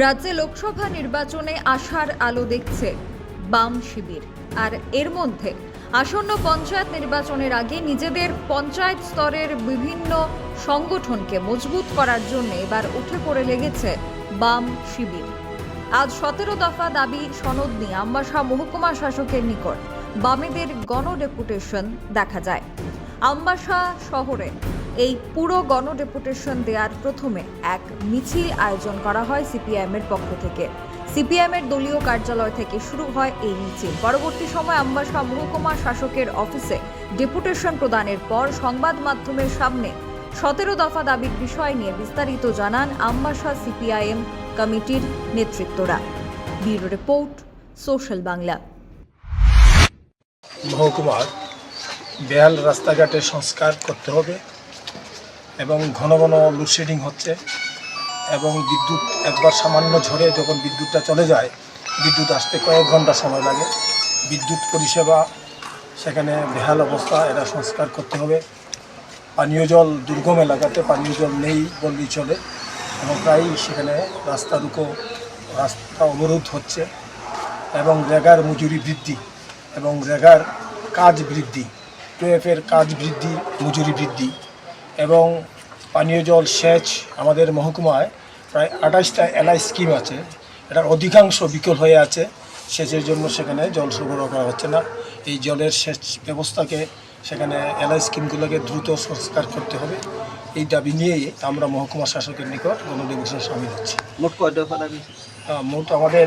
রাজ্যে লোকসভা নির্বাচনে আশার আলো দেখছে বাম শিবির। আর এর মধ্যে আসন্ন পঞ্চায়েত নির্বাচনের আগে নিজেদের পঞ্চায়েত স্তরের বিভিন্ন সংগঠনকে মজবুত করার জন্য এবার উঠে পড়ে লেগেছে বাম শিবির। আজ সতেরো দফা দাবি সনদ নিয়ে আমবাসা মহকুমা শাসকের নিকট। বামেদের গণ ডেপুটেশন দেখা যায়। আমবাসা শহরে এই পুরো গণ ডেপুটেশন দেওয়ার প্রথমে এক মিছিল আয়োজন করা হয় সিপিআইএম এর পক্ষ থেকে। সিপিআইএম এর দলীয় কার্যালয় থেকে শুরু হয় এই মিছিল। পরবর্তী সময় আমবাসা মহকুমা শাসকের অফিসে ডেপুটেশন প্রদানের পর সংবাদ মাধ্যমের সামনে সতেরো দফা দাবির বিষয় নিয়ে বিস্তারিত জানান আম্বাসা সিপিআইএম কমিটির নেতৃত্বরা। Bureau report, social Bangla. মহকুমার বেহাল রাস্তাঘাটে সংস্কার করতে হবে। এবং ঘন ঘন লোডশেডিং হচ্ছে এবং বিদ্যুৎ একবার সামান্য ঝড়ে যখন বিদ্যুৎটা চলে যায়, বিদ্যুৎ আসতে কয়েক ঘণ্টা সময় লাগে। বিদ্যুৎ পরিষেবা, সেখানে বেহাল অবস্থা, এটা সংস্কার করতে হবে। পানীয় জল দুর্গম এলাকাতে পানীয় জল নেই বললেই চলে এবং প্রায়ই সেখানে রাস্তা রুকো, রাস্তা অবরোধ হচ্ছে এবং রেগার মজুরি বৃদ্ধি এবং রেগার কাজ বৃদ্ধি টুয়েফের কাজ বৃদ্ধি, মজুরি বৃদ্ধি। এবং পানীয় জল সেচ আমাদের মহকুমায় প্রায় আঠাশটা এলআই স্কিম আছে। এটার অধিকাংশ বিকল হয়ে আছে। সেচের জন্য সেখানে জল সরবরাহ করা হচ্ছে না। এই জলের সেচ ব্যবস্থাকে সেখানে এলআই স্কিমগুলোকে দ্রুত সংস্কার করতে হবে। এই দাবি নিয়েই আমরা মহকুমা শাসকের নিকট গণডিভিশনে সামিল হচ্ছি। মোট কয় দফা দাবি মোট আমাদের